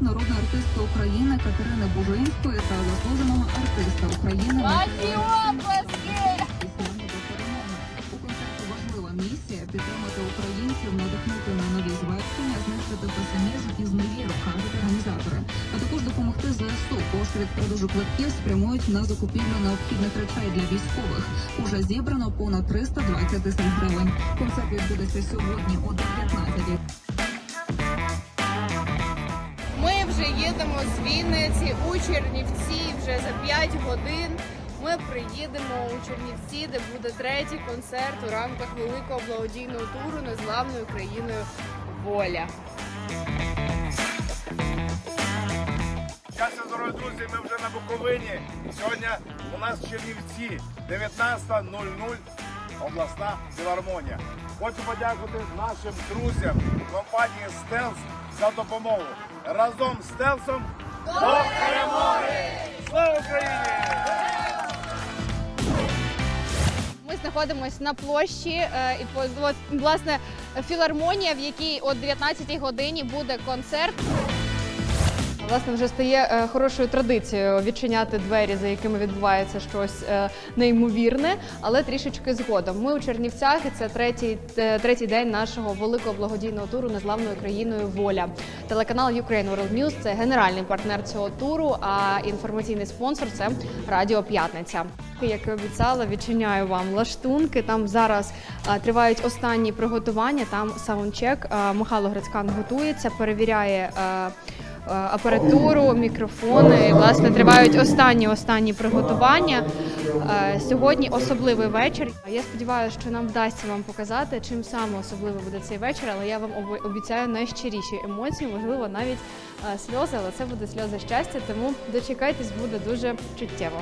народної артистки України Катерини Бужинської та заслуженого артиста України. У концерті важлива місія підтримати українців, надихнути на нові звершення, знищити песимізм і зневіру, кажуть організатори. А також допомогти ЗСУ. Кошти від продажу квитків спрямують на закупівлю необхідних речей для військових. Уже зібрано понад 320 тисяч гривень. Концерт відбудеться сьогодні о 19 Ми вже їдемо з Вінниці у Чернівці вже за 5 годин. Ми приїдемо у Чернівці, де буде третій концерт у рамках великого благодійного туру незламною країною Воля. Щастя, здоров'я, друзі, ми вже на Буковині. Сьогодні у нас Чернівці 19.00 обласна філармонія. Хочу подякувати нашим друзям компанії Стелс за допомогу. Разом з Стелсом до перемоги! Слава Україні! Ми знаходимося на площі е, і власне філармонія, в якій о 19 годині буде концерт. Власне, вже стає е, хорошою традицією відчиняти двері, за якими відбувається щось е, неймовірне, але трішечки згодом. Ми у Чернівцях, і це третій, е, третій день нашого великого благодійного туру незламною країною Воля. Телеканал Ukraine World News – це генеральний партнер цього туру. А інформаційний спонсор це Радіо П'ятниця. Як і обіцяла, відчиняю вам лаштунки. Там зараз е, тривають останні приготування. Там саундчек. Е, Михайло Грицькан готується, перевіряє. е, Апаратуру, мікрофони, І, власне, тривають останні останні приготування. Е, Сьогодні особливий вечір. Я сподіваюся, що нам вдасться вам показати, чим саме особливий буде цей вечір, але я вам обіцяю найщиріші емоції, можливо, навіть е, сльози, але це буде сльози щастя, тому дочекайтесь, буде дуже чуттєво.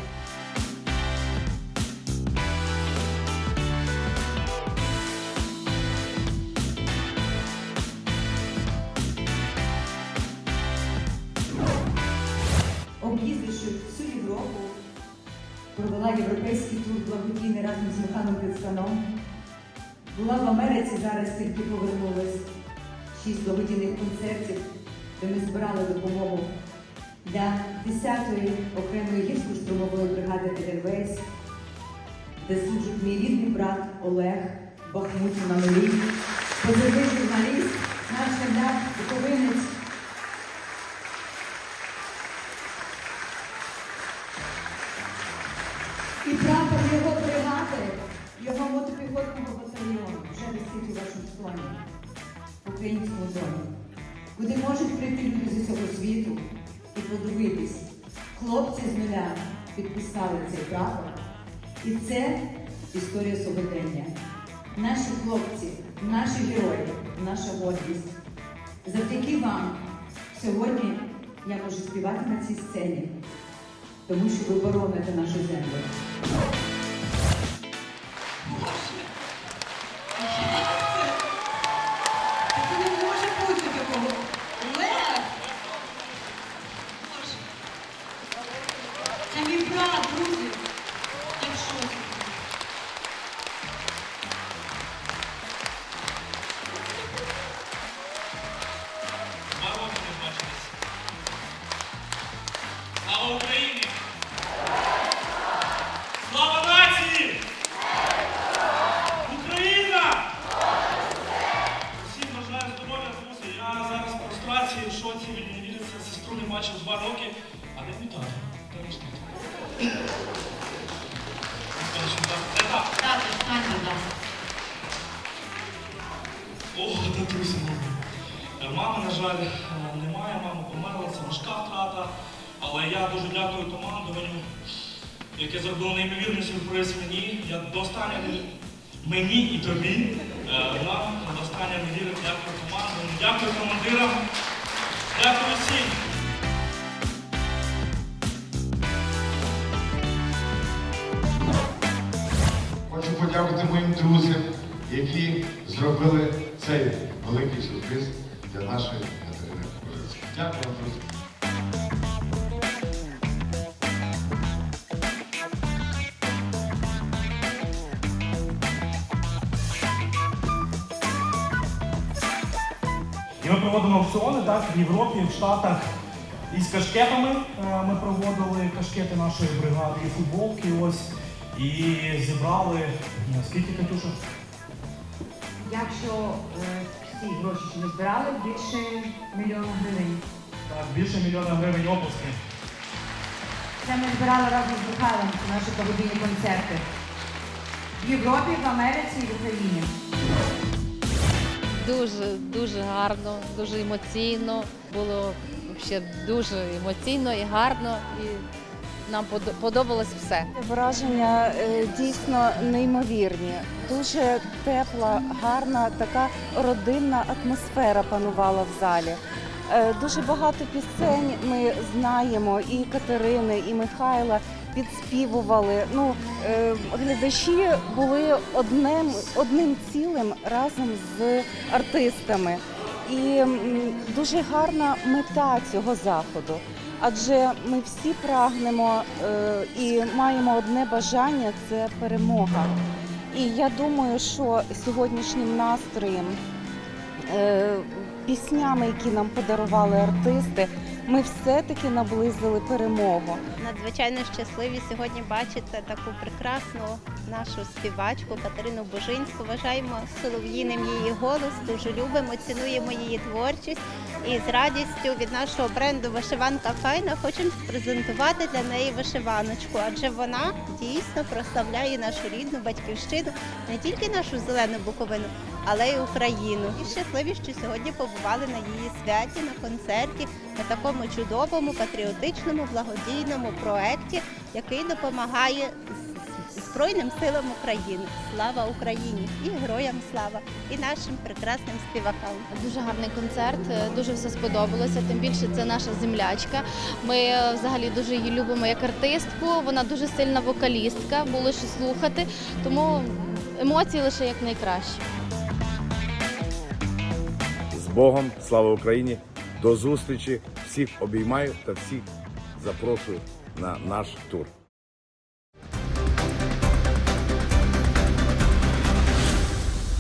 Провела європейський тур благодійний разом з Михайлом Кицканом. Була в Америці, зараз тільки повернулась. Шість благодійних концертів, де ми збирали допомогу для 10-ї окремої гірсько-штурмової бригади Едельвейс, де служить мій рідний брат Олег на нулі, позивний журналіст, наш земляк, буковинець, можуть прийти люди з усього світу і подивитись. Хлопці з нуля підписали цей прапор. І це історія сьогодення. Наші хлопці, наші герої, наша гордість. Завдяки вам сьогодні я можу співати на цій сцені тому що ви бороните нашу землю. О, татуся мама. Мами, на жаль, е, немає, мама померла, це важка втрата. Але я дуже дякую командуванню, яке зробило неймовірний сюрприз мені. Я до останнього мені і тобі. е, Нам до останнього вірив. Дякую командуванню, дякую командирам, дякую всім. Подякувати моїм друзям, які зробили цей великий сюрприз для нашої Катерини Кобилецької. Дякую вам, друзі. І ми проводимо аукціони так, в Європі, в Штатах. із кашкетами. Е, Ми проводили кашкети нашої бригади і футболки. Ось і зібрали ну, скільки Катюша? Якщо е, всі гроші, що ми збирали, більше мільйона гривень. Так, більше мільйона гривень оплески. Це ми збирали разом з Михайлом наші благодійні концерти. В Європі, в Америці і в Україні. Дуже дуже гарно, дуже емоційно. Було ще дуже емоційно і гарно, і нам подобалось все. Враження е, дійсно неймовірні. Дуже тепла, гарна, така родинна атмосфера панувала в залі. Е, Дуже багато пісень ми знаємо, і Катерини, і Михайла підспівували. Ну, е, глядачі були одним, одним цілим разом з артистами. І дуже гарна мета цього заходу. Адже ми всі прагнемо е, і маємо одне бажання це перемога. І я думаю, що сьогоднішнім настроєм, е, піснями, які нам подарували артисти, ми все-таки наблизили перемогу. Надзвичайно щасливі сьогодні бачити таку прекрасну нашу співачку Катерину Божинську. Вважаємо солов'їним її голос, дуже любимо, цінуємо її творчість. І з радістю від нашого бренду Вишиванка Файна хочемо презентувати для неї вишиваночку, адже вона дійсно прославляє нашу рідну батьківщину, не тільки нашу зелену буковину, але й Україну. І щасливі, що сьогодні побували на її святі, на концерті, на такому чудовому патріотичному благодійному проекті, який допомагає Збройним силам України. Слава Україні і героям слава, і нашим прекрасним співакам. Дуже гарний концерт, е, дуже все сподобалося. Тим більше це наша землячка. Ми е, взагалі дуже її любимо як артистку. Вона дуже сильна вокалістка, було що слухати, тому емоції лише як найкраще. Богом, слава Україні! До зустрічі! Всіх обіймаю та всіх запрошую на наш тур.